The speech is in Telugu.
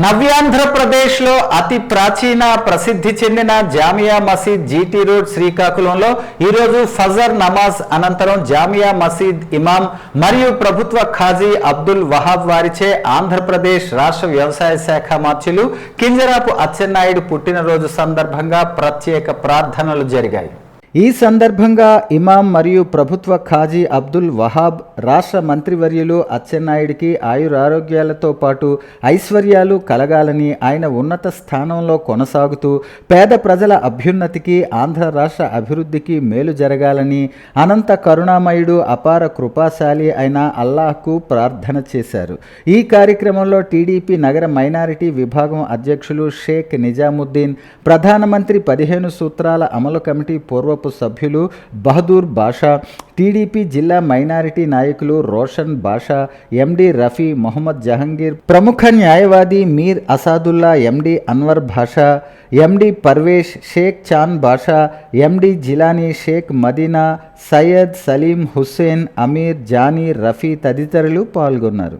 నవ్యాంధ్రప్రదేశ్లో అతి ప్రాచీన ప్రసిద్ధి చెందిన జామియా మసీద్ జీటీ రోడ్ శ్రీకాకుళంలో ఈరోజు ఫజర్ నమాజ్ అనంతరం జామియా మసీద్ ఇమాం మరియు ప్రభుత్వ ఖాజీ అబ్దుల్ వహాబ్ వారిచే ఆంధ్రప్రదేశ్ రాష్ట్ర వ్యవసాయ శాఖ మార్చులు కింజరాపు అచ్చెన్నాయుడు పుట్టినరోజు సందర్భంగా ప్రత్యేక ప్రార్థనలు జరిగాయి. ఈ సందర్భంగా ఇమాం మరియు ప్రభుత్వ ఖాజీ అబ్దుల్ వహాబ్ రాష్ట్ర మంత్రివర్యులు అచ్చెన్నాయుడికి ఆయురారోగ్యాలతో పాటు ఐశ్వర్యాలు కలగాలని ఆయన ఉన్నత స్థానంలో కొనసాగుతూ పేద ప్రజల అభ్యున్నతికి ఆంధ్ర రాష్ట్ర అభివృద్ధికి మేలు జరగాలని అనంత కరుణామయుడు అపార కృపాశాలి అయిన అల్లాహ్కు ప్రార్థన చేశారు. ఈ కార్యక్రమంలో టీడీపీ నగర మైనారిటీ విభాగం అధ్యక్షులు షేక్ నిజాముద్దీన్ ప్రధానమంత్రి పదిహేను సూత్రాల అమలు కమిటీ పూర్వపు సభ్యులు బహదూర్ బాషా టీడీపీ జిల్లా మైనారిటీ నాయకులు రోషన్ బాషా ఎండి రఫీ మొహమ్మద్ జహంగీర్ ప్రముఖ న్యాయవాది మీర్ Asadullah MD Anwar Bhasha MD Parvez Sheikh Chan Basha MD Jilani Sheikh Madina Syed Saleem Hussain Ameer Jani Rafi తదితరులు పాల్గొన్నారు.